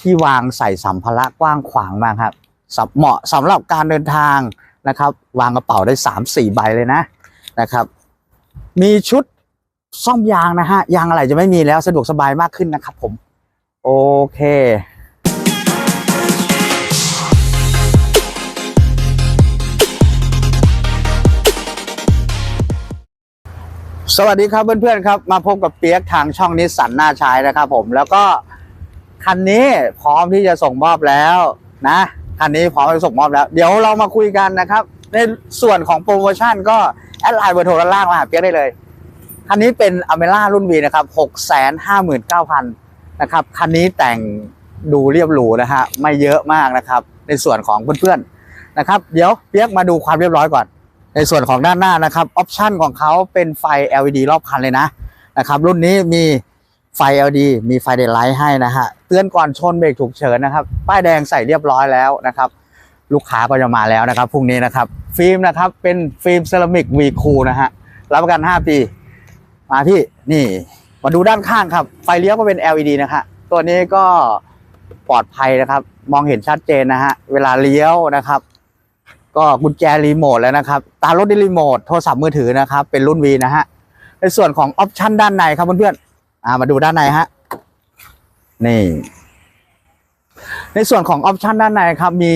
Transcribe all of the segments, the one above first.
ที่วางใส่สัมภาระกว้างขวางมากครับเหมาะสำหรับการเดินทางนะครับ วางกระเป๋าได้สามสี่ใบเลยนะนะครับ มีชุดซ่อมยางนะฮะ ยางอะไรจะไม่มีแล้วสะดวกสบายมากขึ้นนะครับผม โอเคสวัสดีครับเพื่อนๆครับมาพบกับเปียกทางช่องนิสสันหน้าชายนะครับผมแล้วก็ คันนี้พร้อมที่จะส่งมอบแล้วนะคันนี้พร้อมจะส่งมอบแล้ว เดี๋ยวเรามาคุยกันนะครับ ในส่วนของโปรโมชั่นก็แอดไลน์เบอร์โทรด้านล่างมาหาเปียกได้เลยคันนี้เป็นอเมร่ารุ่น V นะครับหกแสนห้าหมื่นเก้าพันนะครับคันนี้แต่งดูเรียบหรูนะฮะไม่เยอะมากนะครับ ในส่วนของเพื่อนๆนะครับ เดี๋ยวเปียกมาดูความเรียบร้อยก่อน ในส่วนของด้านหน้านะครับออปชันของเขาเป็นไฟ LED รอบคันเลยนะนะครับ รุ่นนี้มี ไฟ LED มีไฟเดย์ไลท์ให้นะฮะเตือนก่อนชนเบรกฉุกเฉินนะครับ ป้ายแดงใส่เรียบร้อยแล้วนะครับ ลูกค้าก็จะมาแล้วนะครับพรุ่งนี้นะครับ ฟิล์มนะครับเป็นฟิล์มเซรามิกวีคูนะฮะรับประกัน 5 ปี มาพี่นี่มาดูด้านข้างครับ ไฟเลี้ยวก็เป็น LED นะครับตัวนี้ก็ปลอดภัยนะครับ มองเห็นชัดเจนนะฮะเวลาเลี้ยวนะครับ ก็กุญแจรีโมทแล้วนะครับตารถได้รีโมทโทรศัพท์มือถือนะครับ เป็นรุ่น V นะฮะในส่วนของออปชันด้านในครับเพื่อนๆ อ่ามาดูด้านในฮะ นี่ ในส่วนของออปชันด้านในครับ มี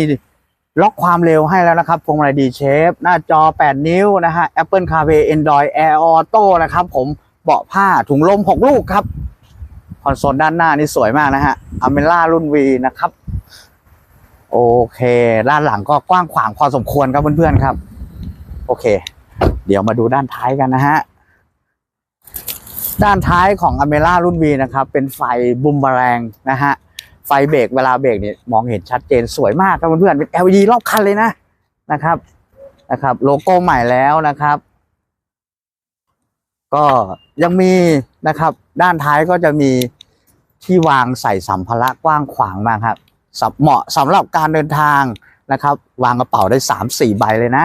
ล็อกความเร็วให้แล้วนะครับพวงมาลัยดีเชฟหน้าจอ 8 นิ้วนะฮะ Apple CarPlay Android Air Auto นะครับ ผมเบาะผ้าถุงลม 6 ลูกครับ คอนโซลด้านหน้านี่สวยมากนะฮะอเมล่ารุ่น V นะครับ โอเค ด้านหลังก็กว้างขวางพอสมควรครับเพื่อนๆครับ โอเค เดี๋ยวมาดูด้านท้ายกันนะฮะ ด้านท้ายของอเมล่ารุ่น V นะครับ เป็นไฟบุมบาแรงนะฮะ ไฟเบรกเวลาเบรกเนี่ยมองเห็นชัดเจนสวยมากครับเพื่อนๆเป็น LED รอบคันเลยนะนะครับนะครับ โลโก้ใหม่แล้วนะครับ ก็ยังมีนะครับ ด้านท้ายก็จะมีที่วางใส่สัมภาระกว้างขวางมากครับเหมาะสำหรับการเดินทางนะครับ วางกระเป๋าได้สามสี่ใบเลยนะ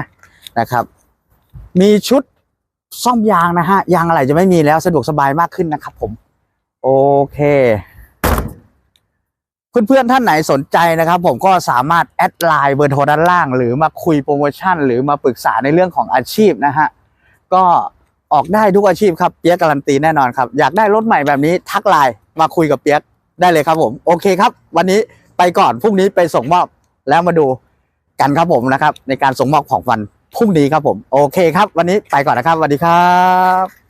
นะครับ มีชุด ซ่อมยางนะฮะ ยางอะไรจะไม่มีแล้วสะดวกสบายมากขึ้นนะครับผม โอเค เพื่อนๆ ท่านไหนสนใจนะครับ ผมก็สามารถแอดไลน์เบอร์โทรด้านล่าง หรือมาคุยโปรโมชั่น หรือมาปรึกษาในเรื่องของอาชีพนะฮะ ก็ออกได้ทุกอาชีพครับเปียกการันตีแน่นอนครับ อยากได้รถใหม่แบบนี้ทักไลน์มาคุยกับเปียกได้เลยครับผม โอเคครับ วันนี้ไปก่อนพรุ่งนี้ไปส่งมอบแล้วมาดูกันครับผมนะครับ ในการส่งมอบของวัน พรุ่งนี้ครับผม โอเคครับ วันนี้ไปก่อนนะครับสวัสดีครับ